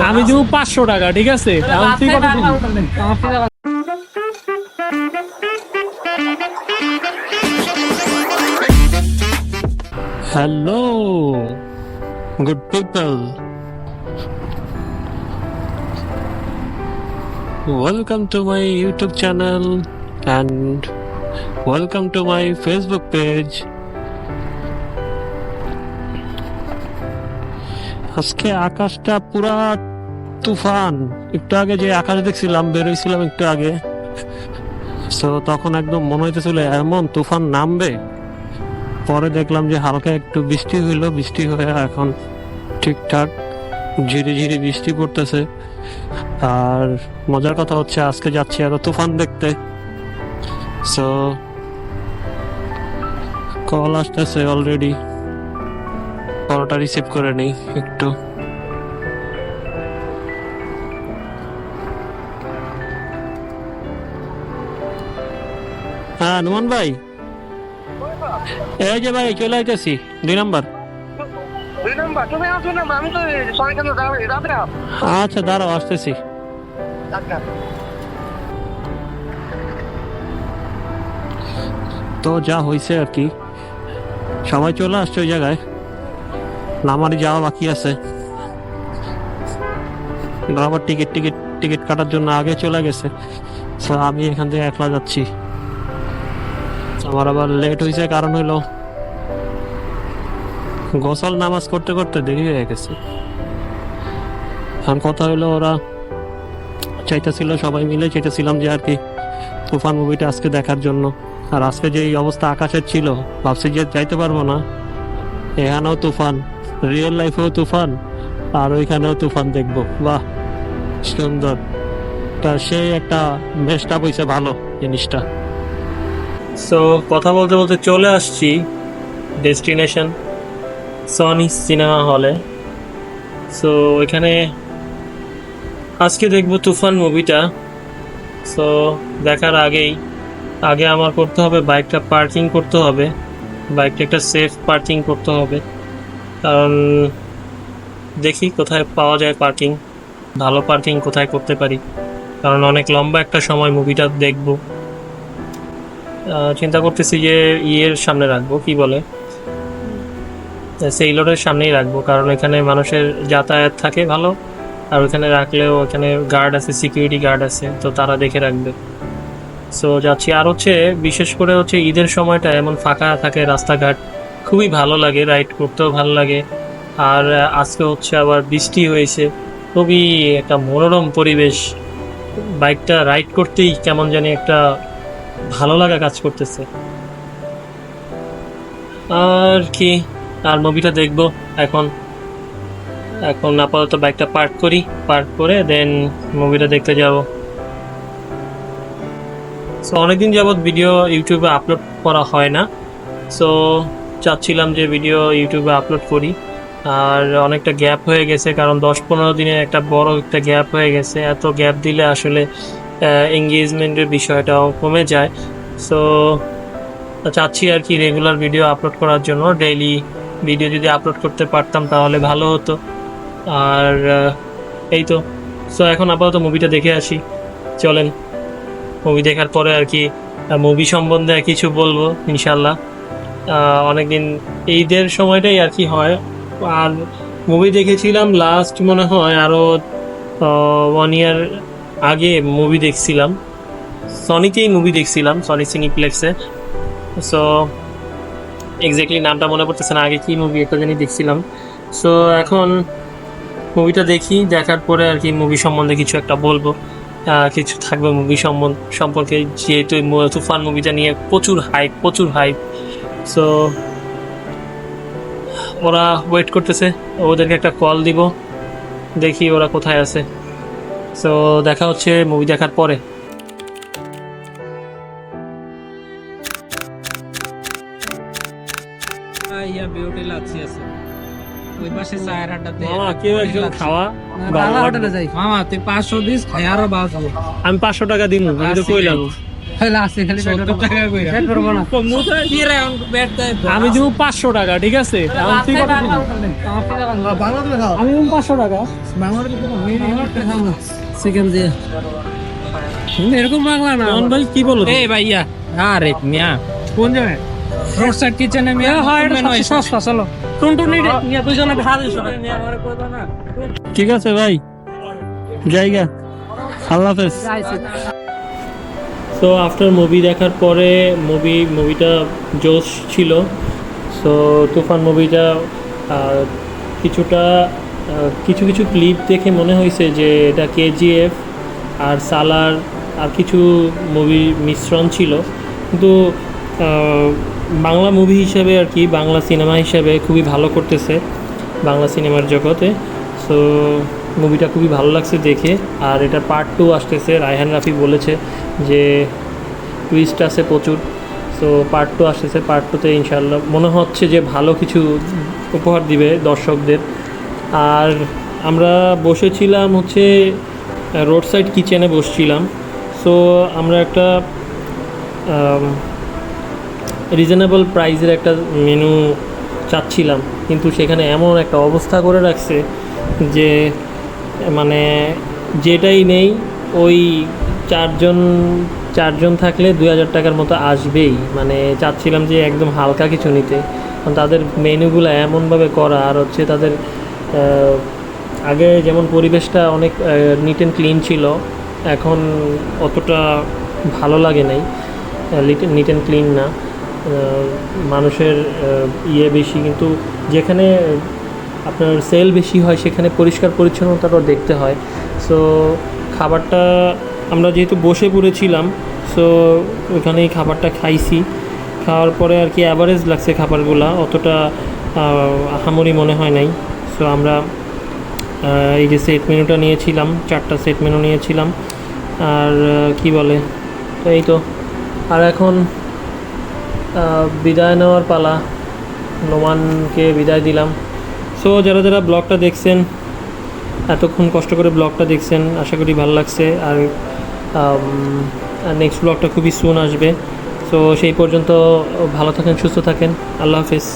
আমি দিব পাঁচশো টাকা ঠিক আছে এখন তুই কত দিবি? আমার থেকে Hello, good people. Welcome to my YouTube channel আজকে আকাশটা পুরা তুফান। একটু আগে যে আকাশ দেখছিলাম, বেরোইছিলাম একটু আগে। তো তখন একদম মনে হইতেছিল এমন তুফান নামবে। পরে দেখলাম যে হালকা একটু বৃষ্টি হইল, বৃষ্টি হয়ে এখন ঠিকঠাক ঝিরি ঝিরি বৃষ্টি পড়তেছে। আর মজার কথা হচ্ছে আজকে যাচ্ছি আরও তুফান দেখতে। সো কল আসতেছে অলরেডি কলটা রিসিভ করে নেই একটু। হ্যাঁ নুমান ভাই। এই যে ভাই চলে আইতেছি। দুই নাম্বার। আচ্ছা দাঁড়াও আসতেছি। আচ্ছা। তো যা হয়েছে আর কি। সবাই চলে আসছে ওই জায়গায়। না, আমারই যাওয়া বাকি আছে। আবার টিকিট টিকিট টিকিট কাটার জন্য আগে চলে গেছে। আমি এখান থেকে একলা যাচ্ছি। আমার আবার লেট হয়েছে কারণ হইল গোসল নামাজ করতে করতে দেরি হয়ে গেছে। এখন কথা হইল ওরা চাইতেছিল সবাই মিলে চাইতেছিলাম যে আর কি তুফান মুভিটা আজকে দেখার জন্য। আর আজকে যে অবস্থা আকাশের ছিল ভাবছি যে যাইতে পারব না। এখানেও তুফান। রিয়েল লাইফেও তুফান, আর ওইখানেও তুফান দেখব। বাহ, সুন্দর। তা সেই একটা মেসটা হয়েছে ভালো জিনিসটা। সো কথা বলতে বলতে চলে আসছি ডেস্টিনেশন সনি সিনেমা হলে সো ওইখানে আজকে দেখব তুফান মুভিটা সো দেখার আগেই, আগে আমার করতে হবে বাইকটা পার্কিং করতে হবে। বাইকটা একটা সেফ পার্কিং করতে হবে। কারণ দেখি কোথায় পাওয়া যায় পার্কিং ভালো পার্কিং কোথায় করতে পারি। কারণ অনেক লম্বা একটা সময় মুভিটা দেখব। চিন্তা করতেছি যে ইয়ের সামনে রাখব কি বলে? সেইলরের সামনেই রাখব কারণ এখানে মানুষের যাতায়াত থাকে ভালো আর ওখানে রাখলেও ওখানে গার্ড আছে সিকিউরিটি গার্ড আছে তো তারা দেখে রাখবে। সো যাচ্ছি। আর হচ্ছে বিশেষ করে হচ্ছে ঈদের সময়টা এমন ফাঁকা থাকে রাস্তাঘাট খুবই ভালো লাগে রাইড করতেও ভালো লাগে। আর আজকে হচ্ছে আবার বৃষ্টি হয়েছে। খুবই একটা মনোরম পরিবেশ। বাইকটা রাইড করতেই কেমন জানি একটা ভালো লাগা কাজ করতেছে। আর কি, আর মুভিটা দেখব এখন। এখন আপাতত বাইকটা পার্ক করি পার্ক করে দেন মুভিটা দেখতে যাব। সো অনেকদিন যাবৎ ভিডিও ইউটিউবে আপলোড করা হয় না। সো চাচ্ছিলাম যে ভিডিও ইউটিউবে আপলোড করি। আর অনেকটা গ্যাপ হয়ে গেছে, কারণ দশ পনেরো দিনে একটা বড় একটা গ্যাপ হয়ে গেছে। এত গ্যাপ দিলে আসলে এঙ্গেজমেন্টের বিষয়টাও কমে যায়। সো চাচ্ছি আর কি রেগুলার ভিডিও আপলোড করার জন্য। ডেইলি ভিডিও যদি আপলোড করতে পারতাম তাহলে ভালো হতো। আর এই তো। সো এখন আপাতত মুভিটা দেখে আসি। চলেন। মুভি দেখার পরে আর কি মুভি সম্বন্ধে কিছু বলব ইনশাল্লাহ অনেকদিন ঈদের সময়টাই আর কি হয়। আর মুভি দেখেছিলাম লাস্ট মনে হয় আরও ওয়ান ইয়ার আগে মুভি দেখছিলাম। সনিকেই মুভি দেখছিলাম সনি সিনিপ্লেক্সে সো এক্স্যাক্টলি নামটা মনে পড়তেছে না, আগে কি মুভি একটা জানি দেখছিলাম। সো এখন মুভিটা দেখি, দেখার পরে আর কি মুভি সম্বন্ধে কিছু একটা বলব। কিছু থাকবে মুভি সম্বন্ধ, সম্পর্কে যেহেতু তুফান মুভিটা নিয়ে প্রচুর হাইপ প্রচুর হাইপ সো ওরা ওয়েট করতেছে। ওদেরকে একটা কল দিব। দেখি ওরা কোথায় আছে। সো দেখা হচ্ছে মুভি দেখার পরে। আমি পাঁচশো টাকা দিব আমি তো কইলাম। দেয়? আমি দিব পাঁচশো টাকা ঠিক আছে? এখন তুই কত দিবি? আমি দিব পাঁচশো টাকা। সেকেন্ড দিয়ে। এরকম বাংলা না। ভাই কি বলো এই ভাইয়া। আরে মিয়া। কোন জায়গায়? রোড সাইড কিচেনে মিয়া হয় হয় সস্তা চলো। টুনটুনি রে, নিয়ে দুজনে ভাত এসো। ঠিক আছে ভাই। জায়গা আল্লাহ হাফেজ। সো আফটার মুভি দেখার পরে মুভি মুভিটা জোশ ছিল। সো তুফান মুভিটা কিছুটা কিছু কিছু ক্লিপ দেখে মনে হয়েছে যে এটা কেজিএফ আর সালার আর কিছু মুভি মিশ্রণ ছিল। কিন্তু বাংলা মুভি হিসাবে আর কি, বাংলা সিনেমা হিসাবে খুবই ভালো করতেছে বাংলা সিনেমার জগতে। সো মুভিটা খুবই ভালো লাগছে দেখে। আর এটা পার্ট টু আসতেছে, রায়হান রাফি বলেছে যে টুইস্ট আছে প্রচুর। সো পার্ট টু আসতেছে পার্ট টুতে ইনশাল্লাহ মনে হচ্ছে যে ভালো কিছু উপহার দিবে দর্শকদের। আর আমরা বসেছিলাম হচ্ছে রোড সাইড কিচেনে বসছিলাম। সো আমরা একটা রিজনেবল প্রাইজের একটা মেনু চাচ্ছিলাম। কিন্তু সেখানে এমন একটা অবস্থা করে রাখছে যে মানে যেটাই নেই, ওই চারজন চারজন থাকলে দুই হাজার টাকার মতো আসবেই। মানে চাচ্ছিলাম যে একদম হালকা কিছু নিতে। কারণ তাদের মেনুগুলো এমনভাবে করা, আর হচ্ছে তাদের আগে যেমন পরিবেশটা অনেক নিট অ্যান্ড ক্লিন ছিল, এখন অতটা ভালো লাগে নাই। নিট অ্যান্ড ক্লিন না। মানুষের ইয়ে বেশি, কিন্তু যেখানে আপনার সেল বেশি হয় সেখানে পরিষ্কার পরিচ্ছন্নতাটাও দেখতে হয়। সো খাবারটা আমরা যেহেতু বসে পড়েছিলাম সো ওখানেই খাবারটা খাইছি। খাওয়ার পরে আর কি অ্যাভারেজ লাগছে খাবারগুলা অতটা আহ, আহামরি মনে হয় নাই। সো আমরা এই যে সেট মেনুটা নিয়েছিলাম চারটা সেট মেনু নিয়েছিলাম। আর কি বলে তো এই তো। আর এখন বিদায় নেওয়ার পালা। নোমানকে বিদায় দিলাম। সো যারা যারা ব্লগটা দেখছেন, এতক্ষণ কষ্ট করে ব্লগটা দেখছেন, আশা করি ভালো লাগছে। আর নেক্সট ব্লগটা খুবই সুন আসবে। সো সেই পর্যন্ত ভালো থাকেন, সুস্থ থাকেন। আল্লাহ হাফিজ।